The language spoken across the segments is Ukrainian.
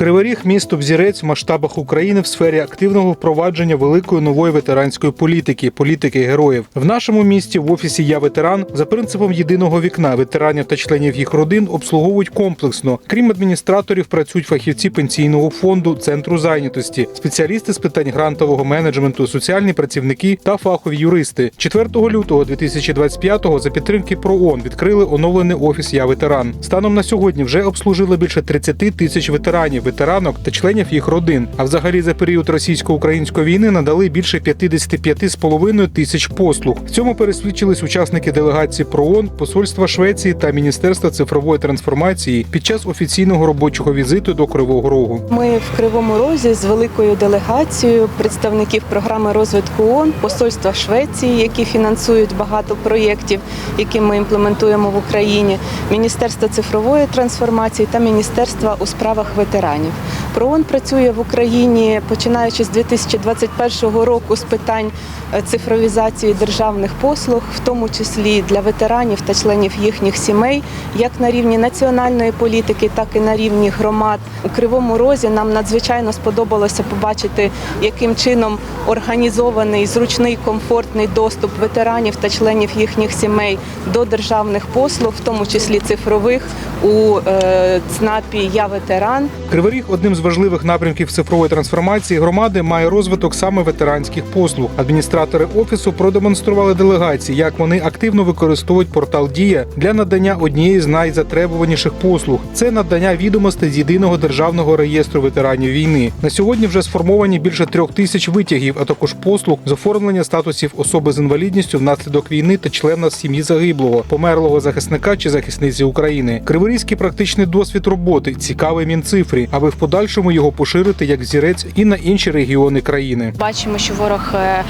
Кривий Ріг – місто взірець в масштабах України в сфері активного впровадження великої нової ветеранської політики політики героїв. В нашому місті в офісі Я ветеран за принципом єдиного вікна ветеранів та членів їх родин обслуговують комплексно. Крім адміністраторів, працюють фахівці пенсійного фонду, центру зайнятості, спеціалісти з питань грантового менеджменту, соціальні працівники та фахові юристи. 4 лютого 2025-го за підтримки ПРООН відкрили оновлений офіс Я ветеран. Станом на сьогодні вже обслужили більше 30 тисяч ветеранів, ветеранок та членів їх родин. А взагалі за період російсько-української війни надали більше 55,5 тисяч послуг. В цьому пересвідчились учасники делегації ПРООН, посольства Швеції та Міністерства цифрової трансформації під час офіційного робочого візиту до Кривого Рогу. Ми в Кривому Розі з великою делегацією представників програми розвитку ООН, посольства Швеції, які фінансують багато проєктів, які ми імплементуємо в Україні, Міністерства цифрової трансформації та Міністерства у справах ветеранів ветеранів. ПРООН працює в Україні починаючи з 2021 року з питань е, цифровізації державних послуг, в тому числі для ветеранів та членів їхніх сімей, як на рівні національної політики, так і на рівні громад. У Кривому Розі нам надзвичайно сподобалося побачити, яким чином організований зручний комфортний доступ ветеранів та членів їхніх сімей до державних послуг, в тому числі цифрових у е, ЦНАПі Я ветеран. Кривий Ріг одним з важливих напрямків цифрової трансформації громади має розвиток саме ветеранських послуг. Адміністратори офісу продемонстрували делегації, як вони активно використовують портал Дія для надання однієї з найзатребуваніших послуг. Це надання відомостей з єдиного державного реєстру ветеранів війни. На сьогодні вже сформовані більше трьох тисяч витягів, а також послуг з оформлення статусів особи з інвалідністю внаслідок війни та члена сім'ї загиблого, померлого захисника чи захисниці України. Криворізький практичний досвід роботи цікавий мінцифрі, аби в подальшому його поширити як зірець і на інші регіони країни. Бачимо, що ворог е,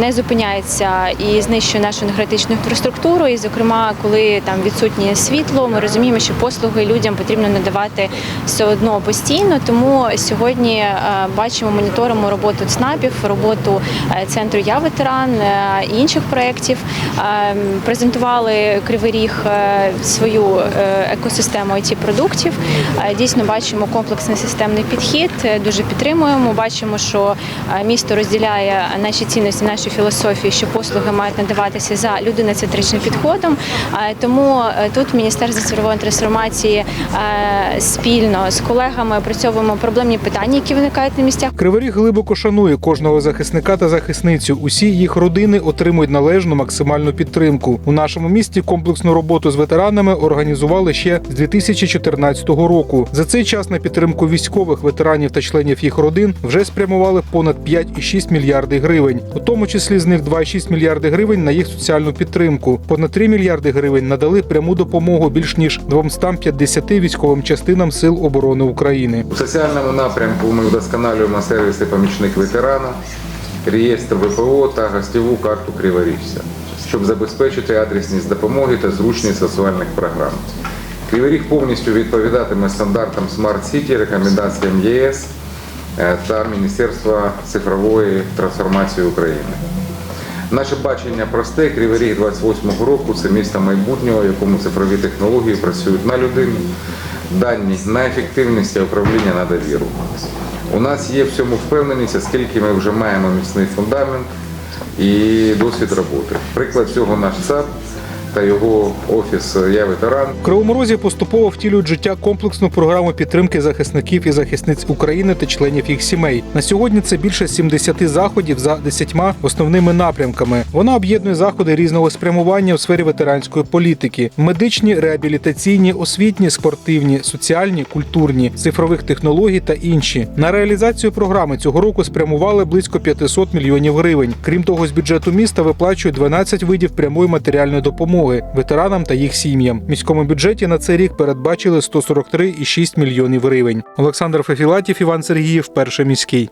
не зупиняється і знищує нашу енергетичну інфраструктуру. І, зокрема, коли там відсутнє світло, ми розуміємо, що послуги людям потрібно надавати все одно постійно. Тому сьогодні е, бачимо, моніторимо роботу ЦНАПів, роботу е, центру Я ветеран і інших проєктів. Презентували Кривий Ріг свою екосистему it продуктів. Дійсно бачимо комплексний системний підхід. е, Дуже підтримуємо. Бачимо, що е, місто розділяє наші цінності, нашу філософію, що послуги мають надаватися за людиноцентричним підходом. Е, Тому тут Міністерство цифрової трансформації спільно з колегами опрацьовуємо проблемні питання, які виникають на місцях. Кривий глибоко шанує кожного захисника та захисницю. Усі їх родини отримують належну максимальну підтримку. У нашому місті комплексну роботу з ветеранами організували ще з 2014 року. За цей час на підтримку військових ветеранів та членів їх родин вже спрямували понад 5,6 мільярди гривень, у тому числі з них 2,6 мільярди гривень на їх соціальну підтримку. Понад 3 мільярди гривень надали пряму допомогу більш ніж 250 військовим частинам Сил оборони України. У соціальному напрямку ми вдосконалюємо сервіси помічник ветерана, реєстр ВПО та гостєву карту Криворіжця, щоб забезпечити адресність допомоги та зручність соціальних програм. Кривий повністю відповідатиме стандартам Smart City, рекомендаціям ЄС е, та Міністерства цифрової трансформації України. Наше бачення просте, Кривий Ріг 28-го року це місто майбутнього, в якому цифрові технології працюють на людину, дані на ефективність і управління на довіру. У нас є в цьому впевненість, оскільки ми вже маємо міцний фундамент і досвід роботи. Приклад цього наш ЦАП та його офіс Я ветеран. В Кривому Розі поступово втілюють життя комплексну програму підтримки захисників і захисниць України та членів їх сімей. На сьогодні це більше 70 заходів за 10 основними напрямками. Вона об'єднує заходи різного спрямування у сфері ветеранської політики: медичні, реабілітаційні, освітні, спортивні, соціальні, культурні, цифрових технологій та інші. На реалізацію програми цього року спрямували близько 500 мільйонів гривень. Крім того, з бюджету міста виплачують 12 видів прямої матеріальної допомоги ветеранам та їх сім'ям. В міському бюджеті на цей рік передбачили 143,6 мільйонів гривень. Олександр Фефілатів, Іван Сергіїв, перший міський.